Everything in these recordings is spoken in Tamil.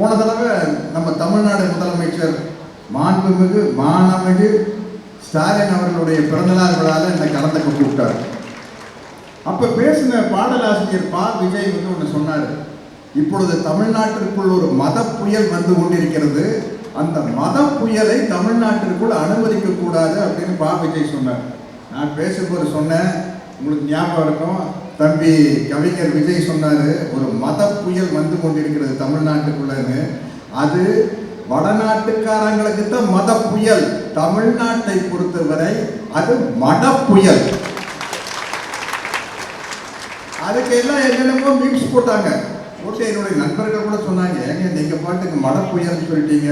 போன தடவை நம்ம தமிழ்நாடு முதலமைச்சர் மாண்புமிகு மானமிகு ஸ்டாலின் அவர்களுடைய பிறந்தநாள் விழாவில் என்னை கலந்துக்க கூப்பிட்டார் அப்போ பேசின பாடலாசிரியர் பா. விஜய் வந்து ஒன்று சொன்னார். இப்பொழுது தமிழ்நாட்டிற்குள் ஒரு மத புயல் வந்து கொண்டிருக்கிறது. அந்த மத புயலை தமிழ்நாட்டிற்குள் அனுமதிக்க கூடாது அப்படின்னு பா. விஜய் சொன்னார். நான் பேசும்போது சொன்னேன். உங்களுக்கு ஞாபகம் இருக்கும் தம்பி கவிஞர் விஜய் சொன்னார் ஒரு மத புயல் வந்து கொண்டிருக்கிறது தமிழ்நாட்டுக்குள்ளன்னு. அது வடநாட்டுக்காரங்களுக்கு தான் மத புயல். தமிழ்நாட்டை பொறுத்தவரை அது மட புயல். அதுக்கு எல்லாம் என்னென்னமோ மீம்ஸ் போட்டாங்க. போட்டு என்னுடைய நண்பர்கள் கூட சொன்னாங்க ஏங்க நீங்கள் பாட்டுக்கு மட புயல்னு சொல்லிட்டீங்க?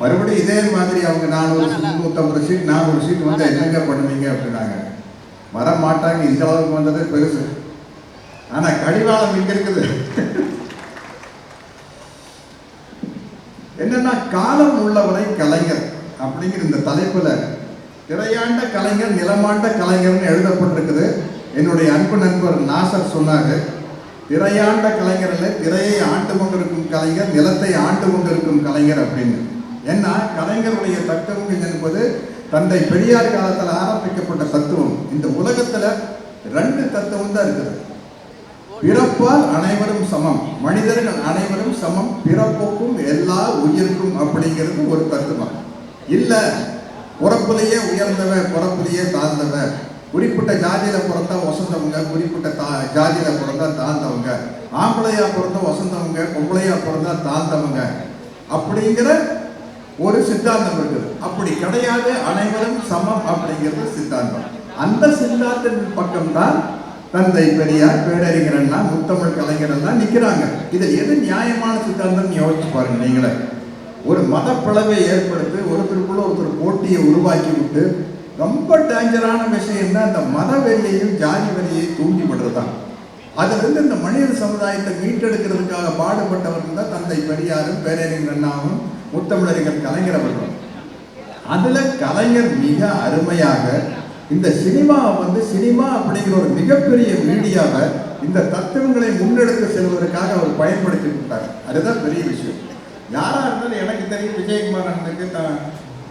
மறுபடியும் இதே மாதிரி அவங்க நானூறு முந்நூற்றம்பது சீட் நானூறு சீட் வந்து என்னங்க பண்ணுவீங்க? அப்படின்னாங்க. வர மாட்டாங்க இந்த அளவுக்கு வந்ததே பெருசு. ஆனா கடிவாளம் இங்க இருக்குது. என்னன்னா காலம் உள்ளவரை கலைஞர் அப்படிங்கிற இந்த தலைப்புல திரையாண்ட கலைஞர் நிலமாண்ட கலைஞர்னு எழுதப்பட்டிருக்குது. என்னுடைய அன்பு நண்பர் நாசர் சொன்னாங்க திரையாண்ட கலைஞர் இல்லை திரையை ஆண்டு கொண்டிருக்கும் கலைஞர் நிலத்தை ஆண்டு கொண்டிருக்கும் கலைஞர் அப்படின்னு. ஏன்னா கலைஞருடைய தத்துவம் என்பது தந்தை பெரியார் காலத்தில் ஆரம்பிக்கப்பட்ட தத்துவம் இந்த உலகத்துல ரெண்டு தத்துவம் தான் இருக்குது. பிறப்பால் அனைவரும் சமம் மனிதர்கள் அனைவரும் சமம் பிறப்புக்கும் எல்லா உயிருக்கும் அப்படிங்கிறது ஒரு தத்துவம். இல்ல பிறப்புலையே உயர்ந்தவ பிறப்புலேயே தாழ்ந்தவ குறிப்பிட்ட ஜாதியில பிறந்தா வசந்தவங்க குறிப்பிட்ட தா ஜாதியில பிறந்தா தாழ்ந்தவங்க ஆம்பளையா பிறந்த வசந்தவங்க பொம்பளையா பிறந்தா தாழ்ந்தவங்க அப்படிங்கிற ஒரு சித்தாந்தம் இருக்குது. அப்படி கிடையாது அனைவரும் சமம் அப்படிங்கிறது சித்தாந்தம். அந்த சித்தாந்தத்தின் பக்கம்தான் தந்தை பெரியார் பேரறிஞரன்னா முத்தமிழ் கலைஞரெல்லாம் நிற்கிறாங்க இதில் எது நியாயமான சித்தாந்தம் யோசிச்சு பாருங்க நீங்களே. ஒரு மத பிளவை ஏற்படுத்தி ஒருத்தருக்குள்ள ஒருத்தர் போட்டியை உருவாக்கி விட்டு ரொம்ப டேஞ்சரான விஷயம் தான் இந்த மத வெறியையும் ஜாதி வெறியையும் தூண்டி விடுறதுதான். அதிலிருந்து இந்த மனித சமுதாயத்தை மீட்டெடுக்கிறதுக்காக பாடுபட்டவர்கள் தான் தந்தை பெரியாரும் பேரறிஞர் அண்ணாவும் முத்தமிழறிஞர் கலைஞர் அவர்கள். அதுல கலைஞர் மிக அருமையாக இந்த சினிமா வந்து சினிமா அப்படிங்கிற ஒரு மிகப்பெரிய மீடியாவை இந்த தத்துவங்களை முன்னெடுத்து செல்வதற்காக அவர் பயன்படுத்தி விட்டார் அதுதான் பெரிய விஷயம். யாரா இருந்தாலும் எனக்கு தெரியும் விஜயகுமார் அண்ணனுக்கு த-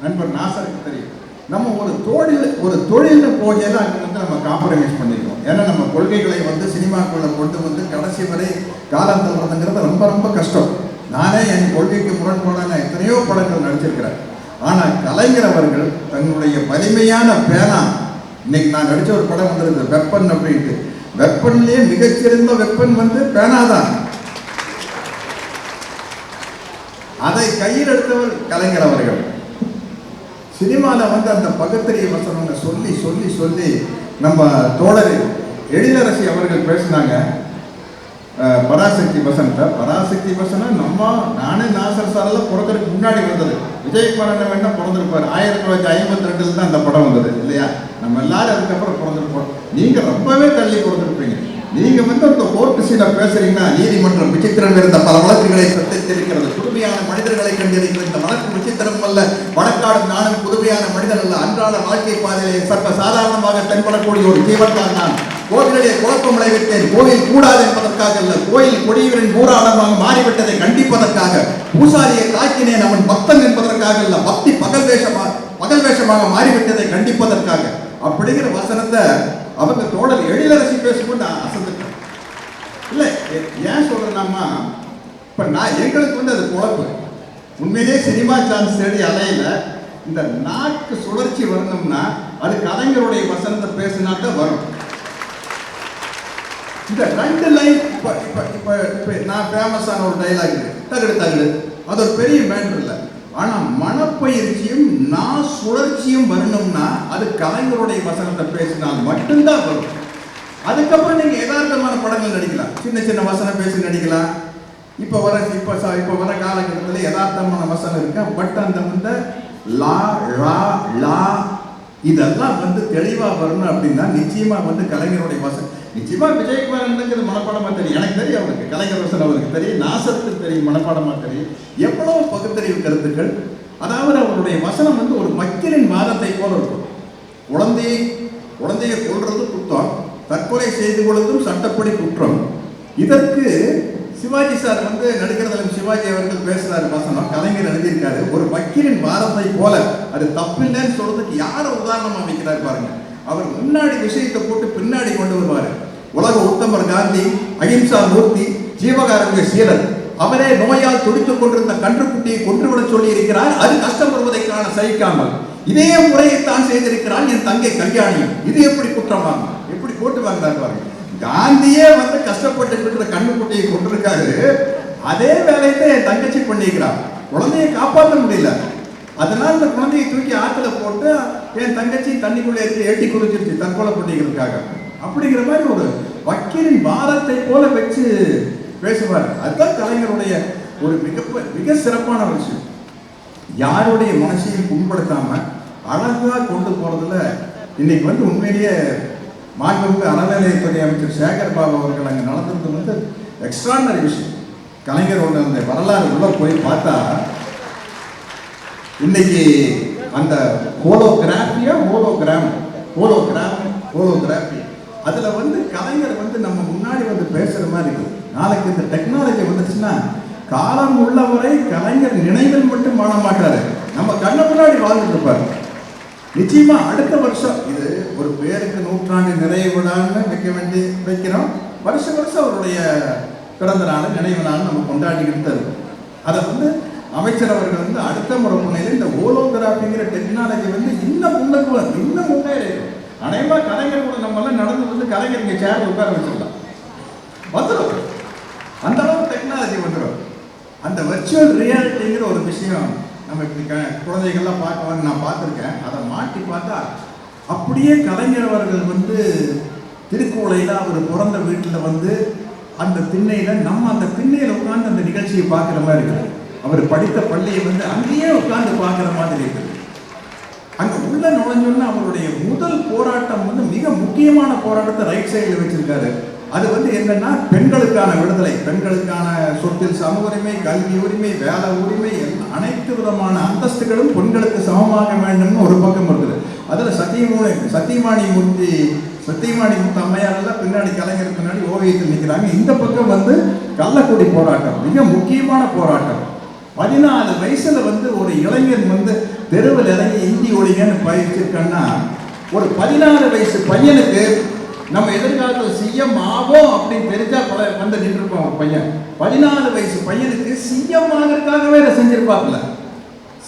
நண்பர் நாசருக்கு தெரியும். நம்ம ஒரு தொழில் ஒரு தொழில்னு போகையில அங்கே வந்து நம்ம காம்ப்ரமைஸ் பண்ணியிருக்கோம் ஏன்னா நம்ம கொள்கைகளை வந்து சினிமாக்குள்ள கொண்டு வந்து கடைசி வரை காலம் தள்ளுறதுங்கிறது ரொம்ப ரொம்ப கஷ்டம். நானே என் கொள்கைக்கு முரண்பாடான எத்தனையோ படங்கள் நடிச்சிருக்கிறேன். ஆனால் கலைஞர் அவர்கள் தன்னுடைய வலிமையான பேனா இன்னைக்கு நான் நடித்த ஒரு படம் வந்திருந்தது வெப்பன் அப்படின்ட்டு. வெப்பன்லேயே மிகச்சிறந்த வெப்பன் வந்து பேனா தான் அதை கையில் எடுத்தவர் கலைஞர் அவர்கள் சினிமாவில் வந்து அந்த பகுத்தறிய வசனங்களை சொல்லி சொல்லி சொல்லி நம்ம தோழர் எழிலரசி அவர்கள் பேசினாங்க பராசக்தி வசனத்தை. பராசக்தி வசனம் நம்ம நானே நாசர் சாரில் பிறக்கிறதுக்கு முன்னாடி வந்தது. விஜயகுமார் வேணா பிறந்திருப்பார்? ஆயிரத்தி தொள்ளாயிரத்தி ஐம்பத்தி ரெண்டுல தான் அந்த படம் வந்தது இல்லையா? நம்ம எல்லாரும் அதுக்கப்புறம் பிறந்திருப்போம். நீங்கள் ரொம்பவே தள்ளி பிறந்திருப்பீங்க நீங்கள் வந்து அந்த கோர்ட்டு சீல பேசுறீங்கன்னா நீதிமன்றம் விசித்திரம் இருந்த பல வழக்குகளை சத்தித்திருக்கிறது புதுமையான மனிதர்களை கண்டிருக்கிற இந்த வழக்கு விசித்திரம் அல்ல. வழக்காடும் நானும் புதுமையான மனிதன் அல்ல. அன்றாட வாழ்க்கை பாதையிலே சர்வ சாதாரணமாக தென்படக்கூடிய ஒரு ஜீவன் தான் நான். கோவிலிலே குழப்பம் விட்டேன். கோயில் கூடாது என்பதற்காக அல்ல கோயில் கொடியவரின் பூராடமாக மாறிவிட்டதை கண்டிப்பதற்காக பூசாரியை தாக்கினேன் அவன் பக்தன் என்பதற்காக அல்ல பக்தி பகல் வேஷமாக பகல் வேஷமாக மாறிவிட்டதை கண்டிப்பதற்காக. அப்படிங்கிற வசனத்தை அவங்க தோழர் எழிலரசி பேசும்போது நான் அசந்துட்டேன். இல்லை ஏன் சொல்றேன்னாமா இப்போ நான் எங்களுக்கு வந்து அது குழப்பு. உண்மையிலேயே சினிமா சான்ஸ் தேடி அலையில இந்த நாக்கு சுழற்சி வரணும்னா அது கலைஞருடைய வசனத்தை பேசினா தான் வரும் இந்த ரெண்டு லைன் இப்போ இப்போ இப்போ இப்போ நான் ஃபேமஸான ஒரு டைலாக் தகுடு தகுடு அது ஒரு பெரிய மேட்ரு இல்லை ஆனால் மனப்பயிற்சியும் நான் சுழற்சியும் வரணும்னா அது கலைஞருடைய வசனத்தை பேசினால் மட்டும்தான் வரும் அதுக்கப்புறம் நீங்கள் யதார்த்தமான படங்கள் நடிக்கலாம் சின்ன சின்ன வசனம் பேசி நடிக்கலாம் இப்போ வர இப்போ ச இப்போ வர காலகட்டத்தில் யதார்த்தமான வசனம் இருக்கா பட் அந்த வந்து லா லா லா இதெல்லாம் வந்து தெளிவாக வரணும் அப்படின்னா நிச்சயமாக வந்து கலைஞருடைய வசனம் நிச்சயமாக விஜயகுமார் என்னங்கிறது மனப்பாடமாக தெரியும். எனக்கு தெரியும் அவருக்கு. கலைஞர் வசனம் அவருக்கு தெரியும். நாசத்துக்கு தெரியும் மனப்பாடமாக தெரியும். எவ்வளோ பகுத்தறிவு கருத்துக்கள். அதாவது அவருடைய வசனம் வந்து ஒரு மக்களின் வாதத்தை போல இருக்கும். குழந்தையை குழந்தையை கொள்வது குற்றம். தற்கொலை செய்து கொள்வதும் சட்டப்படி குற்றம். இதற்கு சிவாஜி சார் வந்து நடிக்கிறதுல சிவாஜி அவர்கள் பேசுறாரு வசனம் கலைஞர் எழுதியிருக்காரு. ஒரு வக்கீலின் வாரத்தை போல. அது தப்பில்லைன்னு சொல்றதுக்கு யாரை உதாரணமா வைக்கிறார் பாருங்க. அவர் முன்னாடி விஷயத்தை போட்டு பின்னாடி கொண்டு வருவாரு. உலக உத்தமர் காந்தி அகிம்சா மூர்த்தி ஜீவகாரங்க சீலர் அவரே நோயால் துடித்துக் கொண்டிருந்த கன்றுக்குட்டியை கொன்றுவிட சொல்லி இருக்கிறார் அது கஷ்டப்படுவதை காண சகிக்காமல் இதே முறையைத்தான் செய்திருக்கிறான் என் தங்கை கல்யாணி. இது எப்படி குற்றமாகும் எப்படி போட்டு வாங்குறாரு பாருங்க. காந்தியே வந்து கஷ்டப்பட்டு இருக்கிற கண்ணுக்குட்டியை கொண்டிருக்காரு. அதே வேலையை தான் என் தங்கச்சி பண்ணிக்கிறான் குழந்தையை காப்பாற்ற முடியல. அதனால இந்த குழந்தையை தூக்கி ஆற்றுல போட்டு என் தங்கச்சி தண்ணிக்குள்ளே ஏற்றி ஏட்டி குறிச்சிருச்சு தற்கொலை பண்ணிக்கிறதுக்காக. அப்படிங்கிற மாதிரி ஒரு வக்கீலின் பாரத்தை போல வச்சு பேசுவார். அதுதான் கலைஞருடைய ஒரு மிக மிக சிறப்பான விஷயம். யாருடைய மனசையும் புண்படுத்தாம அழகா கொண்டு போறதுல இன்னைக்கு வந்து உண்மையிலேயே மாண்புமிகு அறநிலையத்துறை அமைச்சர் சேகர் பாபு அவர்கள் அங்கே நடந்தது வந்து எக்ஸ்ட்ராடனரி விஷயம். கலைஞர் ஒன்று அந்த வரலாறு உள்ள போய் பார்த்தா இன்னைக்கு அந்த ஹோலோகிராஃபியா ஹோலோகிராம் ஹோலோகிராம் ஹோலோகிராஃபி அதில் வந்து கலைஞர் வந்து நம்ம முன்னாடி வந்து பேசுகிற மாதிரி இருக்குது நாளைக்கு இந்த டெக்னாலஜி வந்துச்சுன்னா காலம் உள்ளவரை கலைஞர் நினைவில் மட்டும் வாழ மாட்டாரு. நம்ம கண்ண முன்னாடி வாழ்ந்துட்டு இருப்பாரு. நிச்சயமா அடுத்த வருஷம் பேருக்கு நூற்றாண்டு நிறைவு விழான்னு வைக்க வேண்டி வைக்கிறோம். வருஷம் வருஷம் அவருடைய பிறந்த நாள் நினைவு நாள் நம்ம கொண்டாடிக்கிட்டு தான் அதை வந்து அமைச்சர் அவர்கள் வந்து அடுத்த முறை புனையில இந்த ஓலோகிராஃபிங்கிற டெக்னாலஜி வந்து இன்னும் முன்னுக்கு வரும் இன்னும் முன்னேறி அநேகமா கலைஞர் கூட நம்ம எல்லாம் நடந்து வந்து கலைஞர் இங்கே சேர் உட்கார வச்சிடலாம் வந்துடும் அந்த அளவுக்கு டெக்னாலஜி வந்துடும் அந்த வர்ச்சுவல் ரியாலிட்டிங்கிற ஒரு விஷயம் நம்ம இப்படி க குழந்தைகள்லாம் பார்க்க நான் பார்த்துருக்கேன். அதை மாட்டி பார்த்தா அப்படியே கலைஞர் அவர்கள் வந்து திருக்குவளையில் அவர் பிறந்த வீட்டில் வந்து அந்த திண்ணையில் நம்ம அந்த திண்ணையில் உட்கார்ந்து அந்த நிகழ்ச்சியை பார்க்குற மாதிரி இருக்குது அவர் படித்த பள்ளியை வந்து அங்கேயே உட்கார்ந்து பார்க்குற மாதிரி இருக்குது அங்கே உள்ள நுழைஞ்சோன்னா அவருடைய முதல் போராட்டம் வந்து மிக முக்கியமான போராட்டத்தை ரைட் சைடில் வச்சிருக்காரு. அது வந்து என்னன்னா பெண்களுக்கான விடுதலை பெண்களுக்கான சொத்தில் சம உரிமை கல்வி உரிமை வேலை உரிமை அனைத்து விதமான அந்தஸ்துகளும் பெண்களுக்கு சமமாக வேண்டும்னு ஒரு பக்கம் இருக்குது. அதில் சத்தியமூணி சத்தியமாணி மூர்த்தி சத்தியமாணி மூர்த்தி அம்மையாரெல்லாம் பின்னாடி கலைஞர் பின்னாடி ஓவியத்தில் நிற்கிறாங்க இந்த பக்கம் வந்து கள்ளக்குடி போராட்டம் மிக முக்கியமான போராட்டம். பதினாலு வயசுல வந்து ஒரு இளைஞன் வந்து தெருவில் இறங்கி இந்தி ஒளிங்கன்னு பயிற்சிருக்கன்னா ஒரு பதினாறு வயசு பையனுக்கு நம்ம எதிர்காலத்தில் சிஎம் ஆவோம் அப்படின்னு தெரிஞ்சா பல வந்து நின்றுருப்பான் பையன். பதினாலு வயசு பையனுக்கு சிஎம் ஆகிறதுக்காகவே செஞ்சிருப்பாப்ல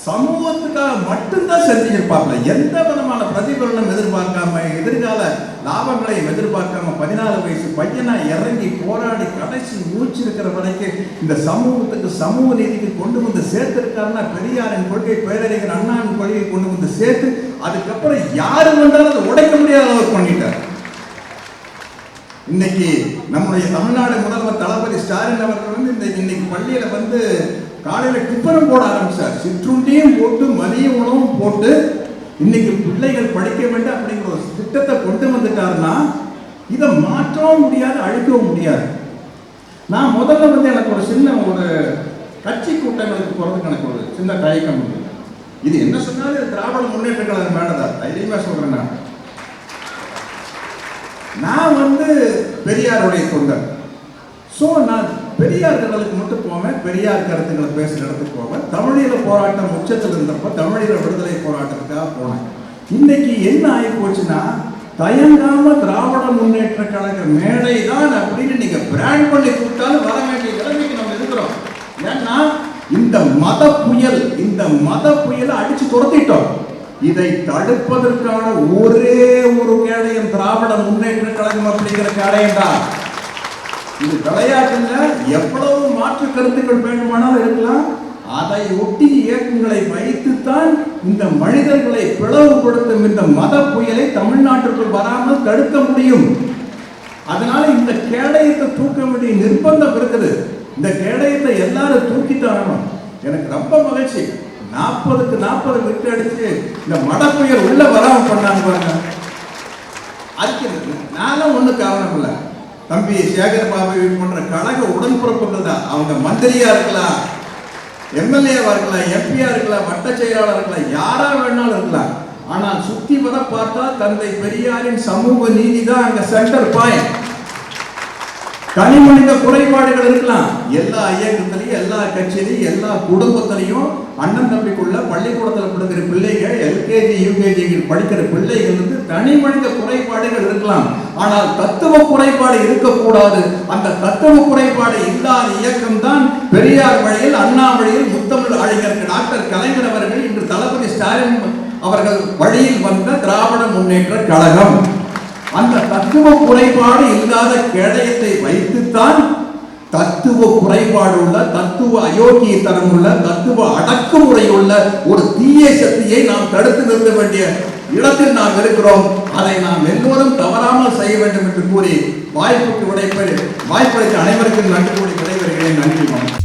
சமூகத்துக்காக மட்டும்தான் செஞ்சுருப்பாங்க எந்த விதமான பிரதிபலனும் எதிர்பார்க்காம எதிர்கால லாபங்களையும் எதிர்பார்க்காம பதினாலு வயசு பையனா இறங்கி போராடி கடைசி மூச்சு இருக்கிற வரைக்கும் இந்த சமூகத்துக்கு சமூக நீதிக்கு கொண்டு வந்து சேர்த்திருக்காருன்னா பெரியாரின் கொள்கை பேரறிஞர் அண்ணாவின் கொள்கையை கொண்டு வந்து சேர்த்து அதுக்கப்புறம் யாரு வந்தாலும் அதை உடைக்க முடியாத அளவுக்கு பண்ணிட்டார். இன்னைக்கு நம்முடைய தமிழ்நாடு முதல்வர் தளபதி ஸ்டாலின் அவர்கள் வந்து இந்த இன்னைக்கு பள்ளியில வந்து காலையில டிஃபனும் போட ஆரம்பிச்சார். சிற்றுண்டியும் போட்டு மதிய உணவும் போட்டு இன்னைக்கு பிள்ளைகள் படிக்க வேண்டும் அப்படிங்கிற ஒரு திட்டத்தை கொண்டு வந்துட்டாருன்னா இதை மாற்றவும் முடியாது அழிக்கவும் முடியாது. நான் முதல்ல வந்து எனக்கு ஒரு சின்ன ஒரு கட்சி கூட்டங்களுக்கு போறதுக்கு எனக்கு ஒரு சின்ன தயக்கம் இது என்ன சொன்னாலும் திராவிட முன்னேற்ற கழகம் வேண்டதா தைரியமா சொல்றேன் நான். நான் வந்து பெரியாருடைய தொண்டர். ஸோ நான் பெரியார் கடலுக்கு மட்டும் போவேன் பெரியார் கருத்துக்களை பேசுகிற இடத்துக்கு போவேன். தமிழீழ போராட்டம் உச்சத்தில் இருந்தப்போ தமிழீழ விடுதலை போராட்டத்துக்காக போனேன். இன்னைக்கு என்ன ஆகி போச்சுன்னா தயங்காம திராவிட முன்னேற்ற கழக மேடை தான் அப்படின்னு நீங்க பிராண்ட் பண்ணி கொடுத்தாலும் வர வேண்டிய நிலைமைக்கு நம்ம இருக்கிறோம். ஏன்னா இந்த மத புயல் இந்த மத புயலை அடிச்சு துரத்திட்டோம். இதை தடுப்பதற்கான ஒரே ஒரு கேடயம் திராவிட முன்னேற்ற கழகம் அப்படிங்கிற கேடயம் தான். இது விளையாட்டுல எவ்வளவு மாற்று கருத்துக்கள் வேண்டுமானாலும் இருக்கலாம். அதை ஒட்டி இயக்கங்களை வைத்துத்தான் இந்த மனிதர்களை பிளவுபடுத்தும் இந்த மத புயலை தமிழ்நாட்டிற்குள் வராமல் தடுக்க முடியும். அதனால இந்த கேடயத்தை தூக்க வேண்டிய நிர்பந்தம் இருக்குது. இந்த கேடயத்தை எல்லாரும் தூக்கித்தாகணும் எனக்கு ரொம்ப மகிழ்ச்சி. நாற்பதுக்கு நாற்பது விட்டு அடிச்சு இந்த மட புயல் உள்ள வராம பண்ணாங்க பாருங்க. அதுக்கு நானும் ஒண்ணு காரணம் இல்லை. தம்பி சேகர் பாபு போன்ற கழக உடன்பிறப்புகள் தான். அவங்க மந்திரியா இருக்கலாம் எம்எல்ஏவா இருக்கலாம் எம்பியா இருக்கலாம் வட்ட செயலாளர் இருக்கலாம் யாரா வேணாலும் இருக்கலாம். ஆனால் சுத்தி வர பார்த்தா தந்தை பெரியாரின் சமூக நீதி தான் அங்க சென்டர் பாயிண்ட் தனி மனித குறைபாடுகள் இருக்கலாம். எல்லா இயக்கத்திலையும் எல்லா கட்சியிலையும் எல்லா குடும்பத்திலையும் அண்ணன் தம்பிக்குள்ள பள்ளிக்கூடத்தில் படிக்கிற பிள்ளைகள் எல்கேஜி யூகேஜி படிக்கிற பிள்ளைகள் வந்து தனி மனித குறைபாடுகள் இருக்கலாம். ஆனால் தத்துவ குறைபாடு இருக்கக்கூடாது. அந்த தத்துவ குறைபாடு இல்லாத இயக்கம் தான் பெரியார் வழியில் அண்ணா வழியில் முத்தமிழ் அறிஞர் டாக்டர் கலைஞர் அவர்கள் இன்று தளபதி ஸ்டாலின் அவர்கள் வழியில் வந்த திராவிட முன்னேற்ற கழகம். அந்த தத்துவ குறைபாடு இல்லாத கேடயத்தை வைத்துத்தான் தத்துவ குறைபாடு உள்ள தத்துவ அயோக்கியத்தனம் உள்ள தத்துவ அடக்குமுறை உள்ள ஒரு தீய சக்தியை நாம் தடுத்து நிறுத்த வேண்டிய இடத்தில் நாம் இருக்கிறோம். அதை நாம் எல்லோரும் தவறாமல் செய்ய வேண்டும் என்று கூறி வாய்ப்புக்கு விடைபெறு. வாய்ப்பளித்த அனைவருக்கும் நன்றி கூறி விடைபெறுகிறேன். நன்றி வணக்கம்